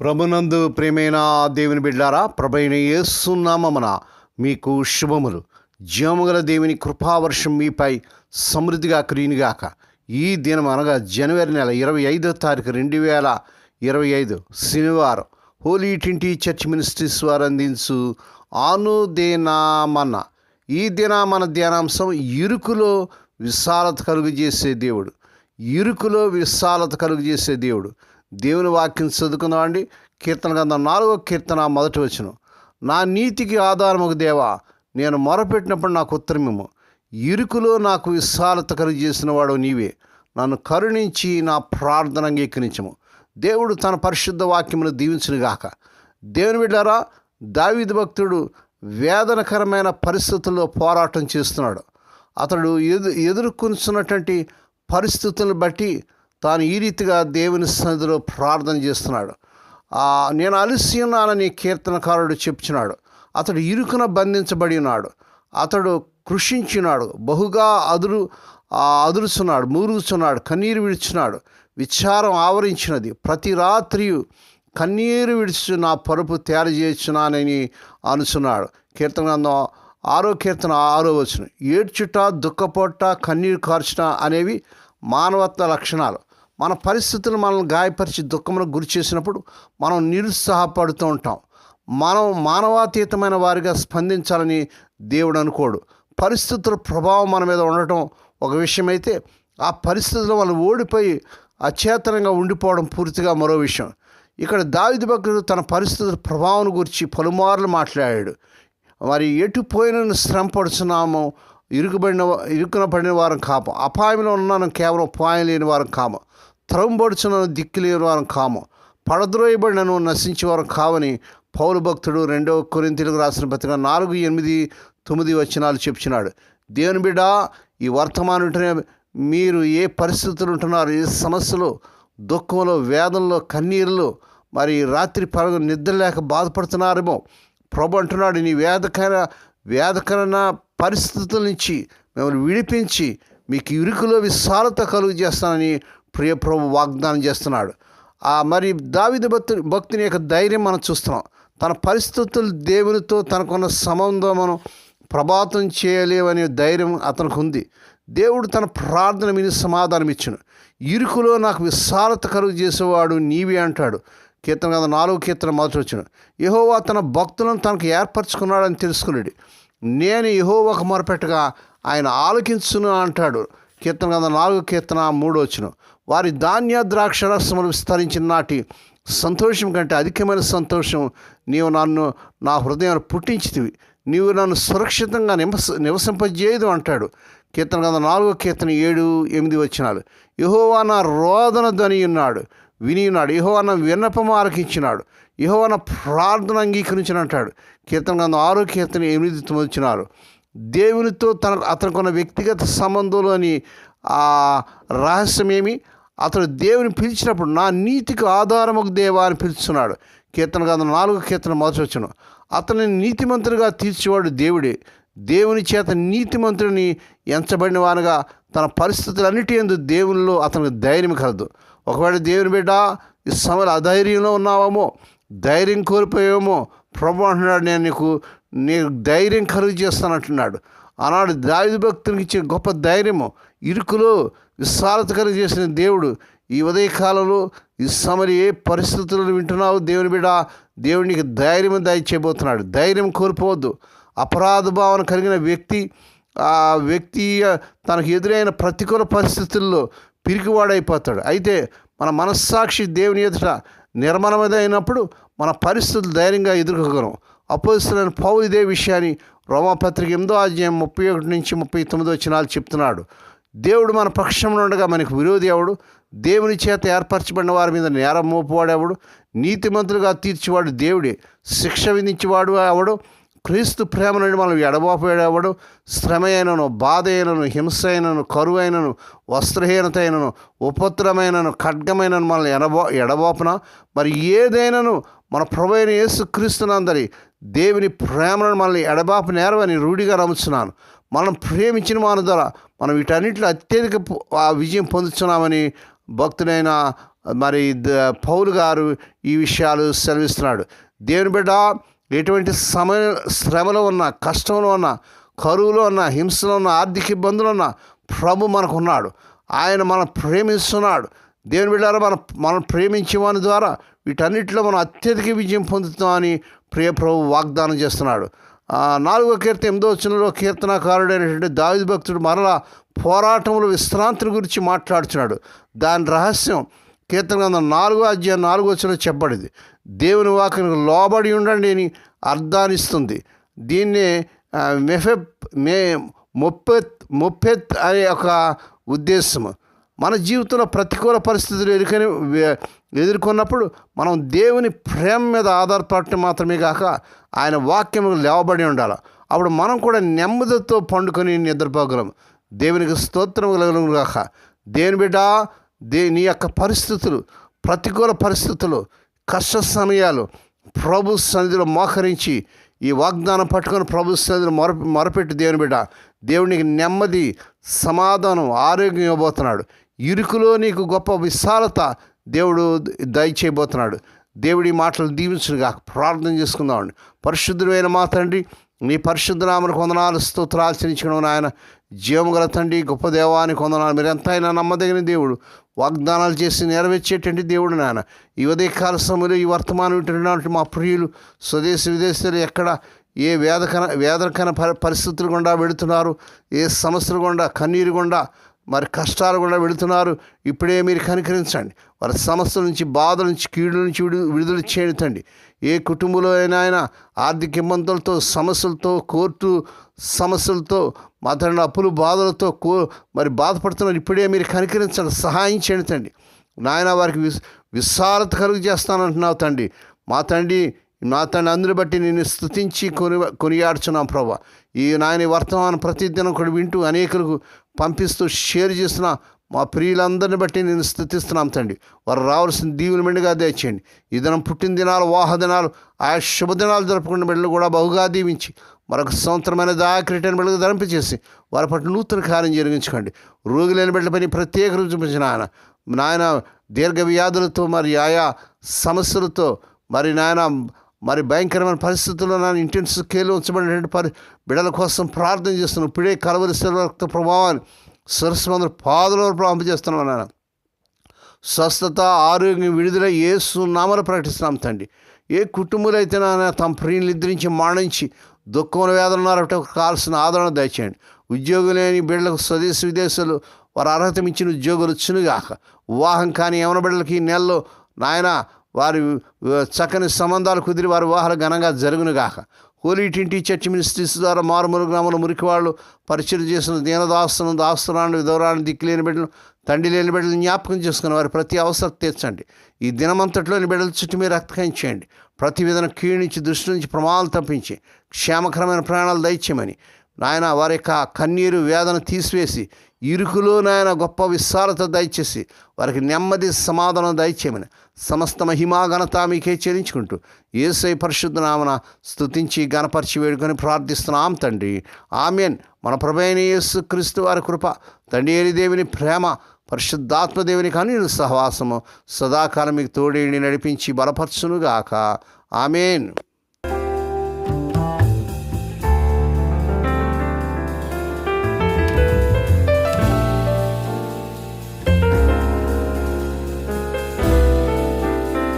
ప్రభునందు ప్రేమైన దేవుని బిడ్డారా ప్రభైన ఏసునామన మీకు శుభములు. జీవముగల దేవుని కృపావర్షం మీపై సమృద్ధిగా క్రీనిగాక ఈ దినం అనగా జనవరి నెల ఇరవై ఐదో తారీఖు రెండు వేల ఇరవై ఐదు శనివారం హోలీ టింటి చర్చ్ మినిస్ట్రీస్ వారు అందించు ఆనుదేనామన్న ఈ దినామన ధ్యానాంశం ఇరుకులో విశాలత కలుగు చేసే దేవుడు. ఇరుకులో విశాలత కలుగు చేసే దేవుడు. దేవుని వాక్యం చదువుకుందామండి కీర్తన గ్రంథం నాలుగో కీర్తన మొదటి వచ్చును నా నీతికి ఆధారముకు దేవా నేను మొరపెట్టినప్పుడు నాకు ఉత్తరమేమో ఇరుకులో నాకు విశాలత కలుగు చేసిన వాడు నీవే. నన్ను కరుణించి నా ప్రార్థన అంగీకరించము. దేవుడు తన పరిశుద్ధ వాక్యమును దీవించునుగాక. దేవుని బిడ్డారా దావిద భక్తుడు వేదనకరమైన పరిస్థితుల్లో పోరాటం చేస్తున్నాడు. అతడు ఎదు ఎదుర్కొంటున్నటువంటి పరిస్థితులను బట్టి తాను ఈ రీతిగా దేవుని సన్నిధిలో ప్రార్థన చేస్తున్నాడు. నేను అలసి ఉన్నానని కీర్తనకారుడు చెప్తున్నాడు అతడు ఇరుకున బంధించబడి ఉన్నాడు. అతడు కృషించినాడు బహుగా అదురు అదురుచున్నాడు మూరుచున్నాడు కన్నీరు విడుచున్నాడు విచారం ఆవరించినది. ప్రతి రాత్రి కన్నీరు విడిచి నా పరుపు తయారు చేస్తున్నానని అనుచున్నాడు. కీర్తన గ్రంథం ఆరో కీర్తన ఆరో వచ్చిన ఏడ్చుట దుఃఖపోట కన్నీరు కార్చుట అనేవి మానవత్వ లక్షణాలు. మన పరిస్థితులు మనల్ని గాయపరిచి దుఃఖములకు గురి చేసినప్పుడు మనం నిరుత్సాహపడుతూ ఉంటాం. మనం మానవాతీతమైన వారిగా స్పందించాలని దేవుడు అనుకోడు. పరిస్థితుల ప్రభావం మన మీద ఉండటం ఒక విషయమైతే ఆ పరిస్థితుల్లో మనం ఓడిపోయి అచేతనంగా ఉండిపోవడం పూర్తిగా మరో విషయం. ఇక్కడ దావిది భక్తుడు తన పరిస్థితుల ప్రభావం గురించి పలుమార్లు మాట్లాడాడు. మరి ఎటు పోయిన శ్రమ పడుచున్నాము ఇరుకుబడిన ఇరుకున పడిన వారం కాము అపాయంలో ఉన్నాను కేవలం ఉపాయం లేని వారం కాము త్రవంబడుచున్నాను దిక్కులేని వారం కాము. పడద్రోయబడినను నశించే వారం కావని పౌరు భక్తుడు రెండవ కొరింతలకు రాసిన పత్రిక నాలుగు ఎనిమిది తొమ్మిది వచనాలు చెప్తున్నాడు దేవుని బిడ్డ ఈ వర్తమానంటనే మీరు ఏ పరిస్థితులు ఉంటున్నారు? ఏ సమస్యలు దుఃఖంలో వేదంలో కన్నీరులు? మరి రాత్రి పరగ నిద్ర లేక బాధపడుతున్నారేమో? ప్రభు అంటున్నాడు నీ వేదకర వేదకరణ పరిస్థితుల నుంచి మిమ్మల్ని విడిపించి మీకు ఇరుకులో విశాలత కలుగు చేస్తానని ప్రియప్రభు వాగ్దానం చేస్తున్నాడు. ఆ మరి దావిద భక్తు భక్తుని యొక్క ధైర్యం మనం చూస్తున్నాం. తన పరిస్థితులు దేవునితో తనకున్న సంబంధమును ప్రభాతం చేయలేవనే ధైర్యం అతనికి ఉంది దేవుడు తన ప్రార్థన మీద సమాధానం ఇచ్చును. ఇరుకులో నాకు విశాలత కలుగు చేసేవాడు నీవే అంటాడు. కీర్తన కదా నాలుగు కీర్తన మొదటి వచ్చిన యహోవా తన భక్తులను తనకు ఏర్పరచుకున్నాడని తెలుసుకున్నాడు. నేను యహోవాకు మొరపెట్టగా ఆయన ఆలకించును అంటాడు. కీర్తన కదా నాలుగు కీర్తన మూడు వచ్చును వారి ధాన్య ద్రాక్ష రసములు విస్తరించిన నాటి సంతోషం కంటే అధికమైన సంతోషం నీవు నన్ను నా హృదయాన్ని పుట్టించితివి. నీవు నన్ను సురక్షితంగా నివస నివసింపజేయదు అంటాడు. కీర్తన కదా నాలుగో కీర్తన ఏడు ఎనిమిది వచ్చినాడు యహోవా నా రోదన ధ్వని ఉన్నాడు విని ఉన్నాడు యహోవా నా విన్నపము ఆలకించినాడు. యహోవా నా ప్రార్థన అంగీకరించిన అంటాడు. కీర్తన గ్రంథం ఆరో కీర్తన ఎనిమిది వచ్చినారు దేవునితో తన అతనికున్న వ్యక్తిగత సంబంధంలోని ఆ రహస్యమేమి? అతడు దేవుని పిలిచినప్పుడు నా నీతికి ఆధారముకు దేవా అని పిలుస్తున్నాడు. కీర్తన గ్రంథం నాలుగు కీర్తన మొదటి వచ్చును అతని నీతిమంతుడిగా తీర్చేవాడు దేవుడే. దేవుని చేత నీతిమంతుడిని ఎంచబడిన వానుగా తన పరిస్థితులన్నిటి ఎందు దేవునిలో అతనికి ధైర్యం కలదు. ఒకవేళ దేవుని బిడ్డ ఈ సమయంలో అధైర్యంలో ఉన్నావేమో ధైర్యం కోల్పోయామో ప్రభు అంటున్నాడు నేను నీకు నీకు ధైర్యం కలుగు చేస్తానంటున్నాడు ఆనాడు దావిది భక్తునికి ఇచ్చే గొప్ప ధైర్యము ఇరుకులో విశాలతకరం చేసిన దేవుడు ఈ ఉదయకాలంలో ఈ సమరి ఏ పరిస్థితులను వింటున్నావు దేవుని బిడ. దేవునికి ధైర్యం దయచేయబోతున్నాడు ధైర్యం కోల్పోవద్దు. అపరాధ భావన కలిగిన వ్యక్తి ఆ వ్యక్తి తనకు ఎదురైన ప్రతికూల పరిస్థితుల్లో పిరికివాడైపోతాడు. అయితే మన మనస్సాక్షి దేవుని ఎదుట నిర్మలమైనప్పుడు మన పరిస్థితులు ధైర్యంగా ఎదుర్కోగలం. అపోజిస్తున్న పౌలు ఇదే విషయాన్ని రోమాపత్రిక ఎనిమిదో అధ్యాయం ముప్పై ఒకటి నుంచి ముప్పై తొమ్మిదో వచనాలు చెప్తున్నాడు. దేవుడు మన పక్షంలో ఉండగా మనకు విరోధి ఎవడు? దేవుని చేత ఏర్పరచబడిన వారి మీద నేరం మోపువాడు నీతిమంతులుగా తీర్చేవాడు దేవుడే. శిక్ష విధించేవాడు ఎవడు? క్రీస్తు ప్రేమ నుండి మనం ఎడబాపేవాడు శ్రమ అయినను బాధ అయినను హింస అయినను కరువు అయినను వస్త్రహీనత అయినను ఉపద్రమైనను ఖడ్గమైనను మనల్ని ఎడబా ఎడబాపున? మరి ఏదైనాను మన ప్రభుత్వ యేసు క్రీస్తునందరి దేవుని ప్రేమను మనల్ని ఎడబాపు నేరవని రూఢిగా నమ్ముతున్నాను మనం ప్రేమించిన మన ద్వారా మనం వీటన్నిటిలో అత్యధిక ఆ విజయం పొందుతున్నామని భక్తుడైన మరి ద- పౌలు గారు ఈ విషయాలు సెలవిస్తున్నాడు. దేవుని బిడ్డ ఎటువంటి సమయ శ్రమలో ఉన్న కష్టంలో ఉన్న కరువులో ఉన్న హింసలో ఉన్న ఆర్థిక ఇబ్బందులు ఉన్న ప్రభు మనకున్నాడు. ఆయన మనం ప్రేమిస్తున్నాడు. దేవుని బిడ్డారా మనం మనం ప్రేమించే వాని ద్వారా వీటన్నిటిలో మనం అత్యధిక విజయం పొందుతామని ప్రియ ప్రభు వాగ్దానం చేస్తున్నాడు. నాలుగో కీర్తన ఎనిమిదో వచ్చినలో కీర్తనకారుడైనటువంటి దావిద భక్తుడు మరలా పోరాటంలో విశ్రాంతిని గురించి మాట్లాడుతున్నాడు దాని రహస్యం కీర్తన గ్రంథం నాలుగో అధ్యాయం నాలుగో వచనంలో చెప్పబడింది. దేవుని వాక్యకు లోబడి ఉండండి అని అర్థాన్నిస్తుంది దీన్నే మెఫెప్ మే మొప్పెత్ మొప్పెత్ అనే ఒక ఉద్దేశము. మన జీవితంలో ప్రతికూల పరిస్థితులు ఎదుర్కొని ఎదుర్కొన్నప్పుడు మనం దేవుని ప్రేమ మీద ఆధారపడటం మాత్రమే కాక ఆయన వాక్యము లేవబడి ఉండాలి. అప్పుడు మనం కూడా నెమ్మదితో పండుకొని నిద్రపోగలం. దేవునికి స్తోత్రం కలగలం కాక దేని బిడ్డ దే నీ యొక్క పరిస్థితులు ప్రతికూల పరిస్థితులు కష్ట సమయాలు ప్రభు సన్నిధిలో మోకరించి ఈ వాగ్దానం పట్టుకొని ప్రభు సన్నిధిలో మొర మొరపెట్టి దేవుని బిడ్డ. దేవునికి నెమ్మది సమాధానం ఆరోగ్యం ఇవ్వబోతున్నాడు. ఇరుకులో నీకు గొప్ప విశాలత దేవుడు దయచేయబోతున్నాడు దేవుడి మాటలు దీవించుగా ప్రార్థన చేసుకుందామండి పరిశుద్ధుడైన మా తండ్రి నీ పరిశుద్ధ నామను కొందనాలు స్తోత్రాలు చెల్లించడం నాయన. జీవము గల తండ్రి గొప్ప దేవానికి కొందనాలు మీరు ఎంతైనా నమ్మదగిన దేవుడు. వాగ్దానాలు చేసి నెరవేర్చేటువంటి దేవుడు నాయన. ఈ ఉదయకాల సమయంలో ఈ వర్తమానం వింటున్నటువంటి మా ప్రియులు స్వదేశ విదేశాలు ఎక్కడ ఏ వేదకన వేదకన పరి పరిస్థితులు గుండా వెళుతున్నారు ఏ సమస్యలు గుండా కన్నీరు గుండా మరి కష్టాలు కూడా వెళుతున్నారు. ఇప్పుడే మీరు కనికరించండి. వారి సమస్యల నుంచి బాధల నుంచి కీడుల నుంచి విడు విడుదల చేయతండి ఏ కుటుంబంలో అయినా ఆయన ఆర్థిక ఇబ్బందులతో సమస్యలతో కోర్టు సమస్యలతో మా అప్పులు బాధలతో కో మరి బాధపడుతున్నారు. ఇప్పుడే మీరు కనికరించండి. సహాయం చేయతండి నాయన వారికి విస్ విశాలత కలుగు చేస్తానంటున్నావు తండ్రి. మా తండ్రి నా తండ్రి అందరి బట్టి నేను స్థుతించి కొని కొనియాడుచున్నాం ప్రభా. ఈ నాయన వర్తమానం ప్రతిదినం కూడా వింటూ అనేకులకు పంపిస్తూ షేర్ చేస్తున్న మా ప్రియులందరిని బట్టి నేను స్థుతిస్తున్నాం తండ్రి. వారు రావాల్సిన దీవులు మెండుగా దయచేయండి. ఈ దినం పుట్టిన దినాలు వాహ దినాలు ఆ శుభదినాలు జరుపుకున్న బిడ్డలు కూడా బహుగా దీవించి మరొక సంవత్సరమైన దాకరిటైన బిడ్డలకు ధరింపచేసి వారి పట్ల నూతన కార్యం జరిగించుకోండి. రోగులైన పని ప్రత్యేక రుచి చూపించిన ఆయన. నాయన దీర్ఘ వ్యాధులతో మరి ఆయా సమస్యలతో మరి నాయన మరి భయంకరమైన పరిస్థితుల్లో నాన్న ఇంటెన్సివ్ కేర్లో ఉంచబడినటువంటి పరి బిడ్డల కోసం ప్రార్థన చేస్తున్నాను ఇప్పుడే కలవరి రక్త ప్రభావాన్ని సరస్వందరు పాదల వరకు పంపజేస్తున్నాం నాన్న స్వస్థత ఆరోగ్యం విడుదల ఏ సున్నామలు ప్రకటిస్తున్నాం తండ్రి. ఏ కుటుంబాలు అయితే నా తమ ప్రియులు నిద్రించి మాణించి దుఃఖం వేదన ఉన్నారంటే కావాల్సిన ఆదరణ దయచేయండి. ఉద్యోగం లేని బిడ్డలకు స్వదేశ విదేశాలు వారు అర్హత మించిన ఉద్యోగులు వచ్చునుగాక. వివాహం కానీ యవన బిడ్డలకి ఈ నెలలో నాయన వారి చక్కని సంబంధాలు కుదిరి వారి వివాహాలు ఘనంగా జరుగునుగాక. హోలీ టింటి చర్చ్ మినిస్ట్రీస్ ద్వారా మారుమూల గ్రామంలో మురికి వాళ్ళు పరిచయం చేసిన దీనదాస్తులను దాస్తున్నాను విధవరాన్ని దిక్కులేని బిడ్డలు తండ్రి లేని బిడ్డలు జ్ఞాపకం చేసుకుని వారి ప్రతి అవసరం తీర్చండి. ఈ దినమంతట్లోని బిడ్డల చుట్టూ మీరు రక్తకం చేయండి ప్రతి విధంగా కీడించి దృష్టి నుంచి ప్రమాదాలు తప్పించి క్షేమకరమైన ప్రాణాలు దయచేయమని నాయన వారి యొక్క కన్నీరు వేదన తీసివేసి ఇరుకులో నాయన గొప్ప విశాలత దయచేసి వారికి నెమ్మది సమాధానం దయచేయమని సమస్త మహిమా ఘనత మీకే చెల్లించుకుంటూ ఏసై పరిశుద్ధ నామన స్తుతించి గణపరిచి వేడుకొని ప్రార్థిస్తున్నాం తండ్రి. ఆమెన్. మన ప్రభైన యేసు క్రీస్తు వారి కృప తండ్రి దేవుని ప్రేమ పరిశుద్ధాత్మదేవుని కానీ సహవాసము సదాకాలం మీకు తోడేడి నడిపించి బలపరచునుగాక. ఆమెన్.